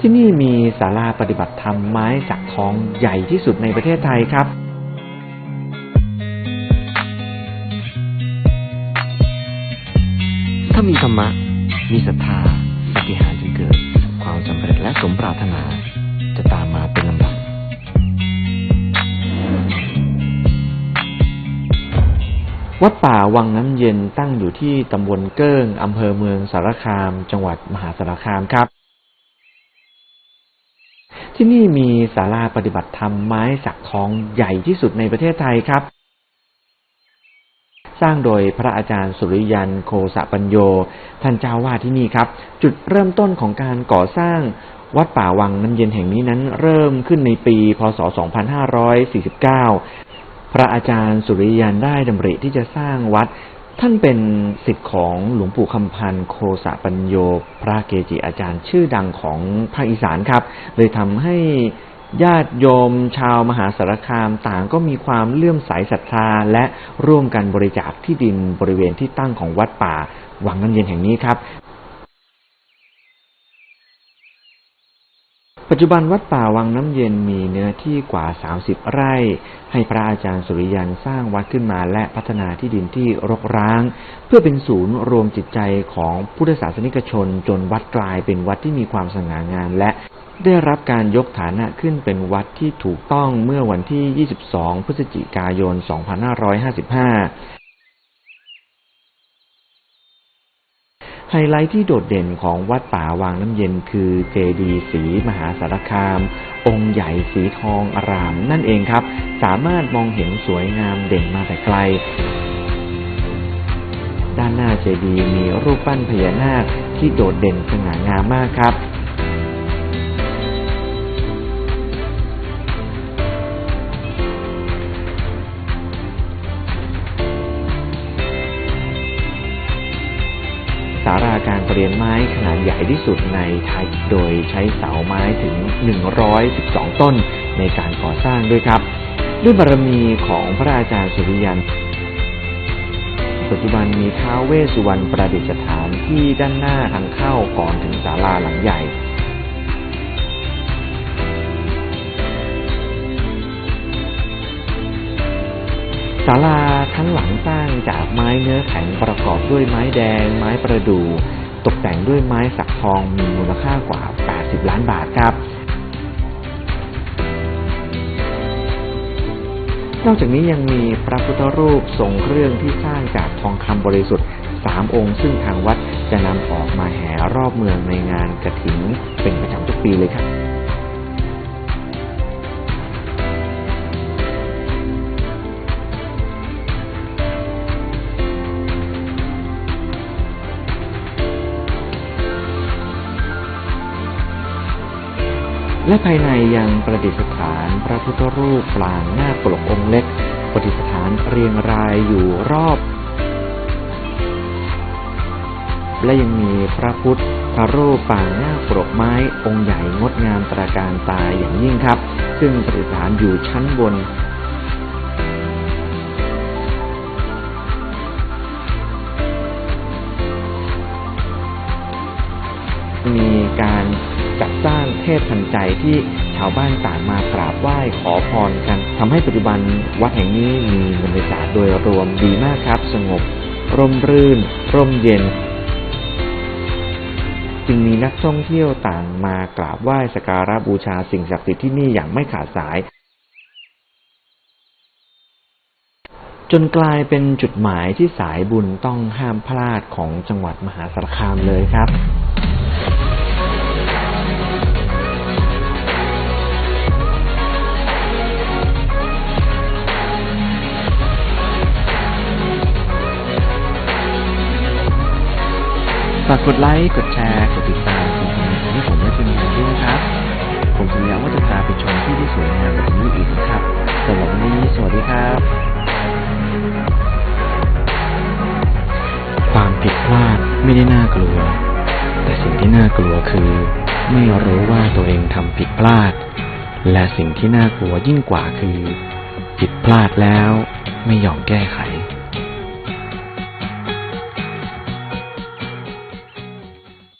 ที่นี่มีศาลาปฏิบัติธรรมไม้สักทองใหญ่ที่สุดในประเทศไทยครับ ถ้ามีธรรมะ มีศรัทธาปฏิหารจะเกิด ความสำเร็จและสมปรารถนา วัดป่าวังน้ำเย็นตั้งอยู่ที่ตำบลเกิ้งอำเภอเมืองสารคาม จังหวัดมหาสารคามครับ ที่นี่มีศาลาปฏิบัติธรรมไม้สักทองใหญ่ที่สุดในประเทศไทยครับ สร้างโดยพระอาจารย์สุริยันโคสะปัญโย ท่านเจ้าวาดที่นี่ครับ จุดเริ่มต้นของการก่อสร้างวัดป่าวังน้ำเย็นแห่งนี้นั้นเริ่มขึ้นในปี พศ 2549 พระอาจารย์สุริยันได้ดำริที่จะสร้างวัด ท่านเป็นศิษย์ของหลวงปู่คำพันธ์โคสะปัญโยพระเกจิอาจารย์ชื่อดังของภาคอีสานครับ เลยทำให้ญาติโยมชาวมหาสารคามต่างก็มีความเลื่อมใสศรัทธาและร่วมกันบริจาคที่ดินบริเวณที่ตั้งของวัดป่า วังน้ำเย็นแห่งนี้ครับ ปัจจุบันวัดป่าวังน้ำเย็นมีเนื้อที่กว่า 30 ไร่ ให้พระอาจารย์สุริยันสร้างวัดขึ้นมาและพัฒนาที่ดินที่รกร้าง เพื่อเป็นศูนย์รวมจิตใจของพุทธศาสนิกชน จนวัดกลายเป็นวัดที่มีความสง่างามและได้รับการยกฐานะขึ้นเป็นวัดที่ถูกต้องเมื่อวันที่ 22 พฤศจิกายน 2555 ไฮไลท์ที่โดดเด่นของวัดป่าวางน้ำเย็นคือเจดีย์สีมหาสารคาม องค์ใหญ่สีทองอาราม นั่นเองครับ สามารถมองเห็นสวยงามเด่นมาแต่ไกล ด้านหน้าเจดีย์มีรูปปั้นพญานาคที่โดดเด่นสง่างามมากครับาราการประเรียนไม้ขนาดใหญ่ที่สุดในไทย โดยใช้เสาไม้ถึง 112 ต้นในการก่อสร้างด้วยครับ ด้วยบารมีของพระอาจารย์สุริยันปัจจุบันมีท้าวเวสสุวรรณประดิษฐานที่ด้านหน้าทางเข้าก่อนถึงศาลาหลังใหญ่าลาทั้งหลังสร้างจากไม้เนื้อแข็งประกอบด้วยไม้แดง ไม้ประดู่ตกแต่งด้วยไม้สักทองมีมูลค่ากว่า 80 ล้านบาทครับนอกจากนี้ยังมีพระพุทธรูปทรงเครื่องที่สร้างจากทองคำบริสุทธิ์สามองค์ ซึ่งทางวัดจะนำออกมาแห่รอบเมืองในงานกระถิ่นเป็นประจำทุกปีเลยครับ และภายในยังประดิษฐานพระพุทธรูปปลางหน้าปลกองค์เล็ก ประดิษฐานเรียงรายอยู่รอบ และยังมีพระพุทธรูปปางหน้าปลกไม้องค์ใหญ่งดงามตระการตาอย่างยิ่งครับ ซึ่งประดิษฐานอยู่ชั้นบน มีการจัดสร้างเทพทันใจที่ชาวบ้านต่างมากราบไหว้ขอพรกันทำให้ปัจจุบันวัดแห่งนี้มีบรรยากาศโดยรวมดีมากครับ สงบ ร่มรื่น ร่มเย็น จึงมีนักท่องเที่ยวต่างมากราบไหว้สักการะบูชาสิ่งศักดิ์สิทธิ์ที่นี่อย่างไม่ขาดสาย จนกลายเป็นจุดหมายที่สายบุญต้องห้ามพลาดของจังหวัดมหาสารคามเลยครับ ฝากกดไลค์ กดแชร์ กดติดตามกดกำลังใจให้ผมและทีมงานด้วยนะครับ ผมสัญญาว่าจะพาไปชมที่ที่สวยงามแบบนี้อีกนะครับสำหรับวันนี้ สวัสดีครับ ความผิดพลาดไม่ได้น่ากลัว แต่สิ่งที่น่ากลัวคือ ไม่รู้ว่าตัวเองทำผิดพลาด และสิ่งที่น่ากลัวยิ่งกว่าคือ ผิดพลาดแล้วไม่ยอมแก้ไข